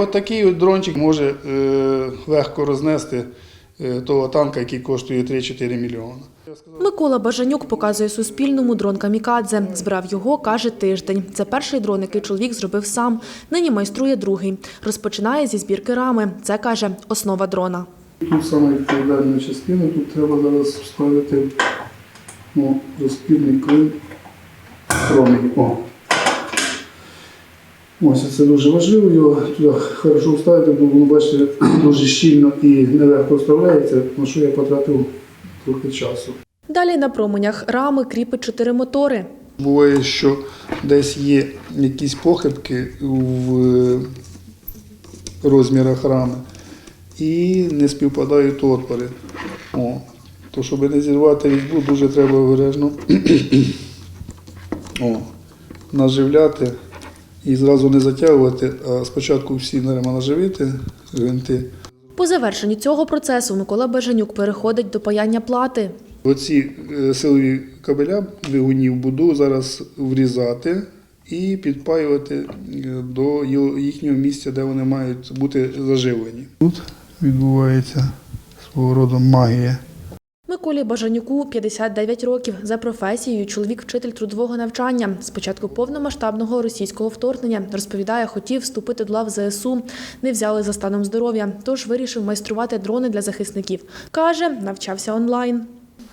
От такий от дрончик може е, легко рознести е, того танка, який коштує 3-4 мільйони. Микола Бажанюк показує Суспільному дрон Камікадзе. Збирав його, каже, тиждень. Це перший дрон, який чоловік зробив сам. Нині майструє другий. Розпочинає зі збірки рами. Це, каже, основа дрона. Тут саме відповідальна частина, тут треба зараз вставити ну, розпірний клин. О. Ось це дуже важливо, його туди хорошо вставити, бо воно, бачите, дуже щільно і нелегко вставляється, на що я потратив трохи часу. Далі на променях рами кріпить чотири мотори. Буває, що десь є якісь похибки в е, розмірах рами і не співпадають отвори. О, то, щоб не зірвати різьбу, дуже треба обережно наживляти і зразу не затягувати, а спочатку всі треба наживити гвинти. По завершенні цього процесу Микола Бажанюк переходить до паяння плати. Оці е, силові кабеля двигунів буду зараз врізати і підпаювати е, до його- їхнього місця, де вони мають бути заживлені. Тут відбувається свого роду магія. Миколі Бажанюку 59 років. За професією чоловік вчитель трудового навчання. З початку повномасштабного російського вторгнення розповідає, хотів вступити до лав ЗСУ. Не взяли за станом здоров'я, тож вирішив майструвати дрони для захисників. Каже, навчався онлайн.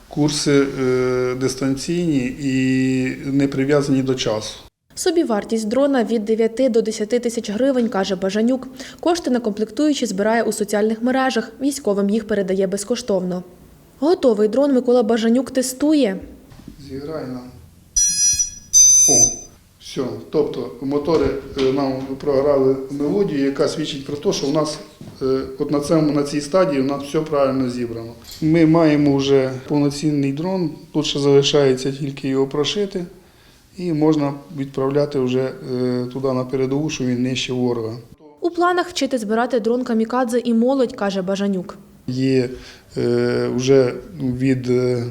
Курси е, дистанційні і не прив'язані до часу. Собівартість дрона від 9 до 10 тисяч гривень, каже Бажанюк. Кошти на комплектуючі збирає у соціальних мережах. Військовим їх передає безкоштовно. Готовий дрон Микола Бажанюк тестує. Зіграй нам. О, все. Тобто мотори е, нам програли мелодію, яка свідчить про те, що у нас е, от на, цьому, на цій стадії у нас все правильно зібрано. Ми маємо вже повноцінний дрон, тут ще залишається тільки його прошити, і можна відправляти вже е, туди на передову, що він нижче ворога. У планах вчити збирати дрон камікадзе і молодь, каже Бажанюк. Є е, вже від е,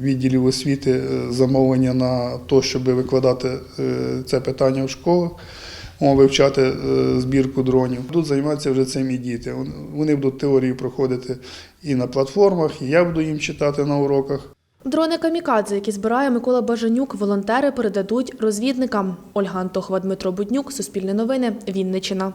відділів освіти е, замовлення на те, щоб викладати це питання в школах, вивчати збірку дронів. Будуть займатися вже цим і діти. Вони будуть теорії проходити і на платформах, і я буду їм читати на уроках. Дрони камікадзе, які збирає Микола Бажанюк, волонтери передадуть розвідникам. Ольга Антохова, Дмитро Буднюк, Суспільне новини, Вінничина.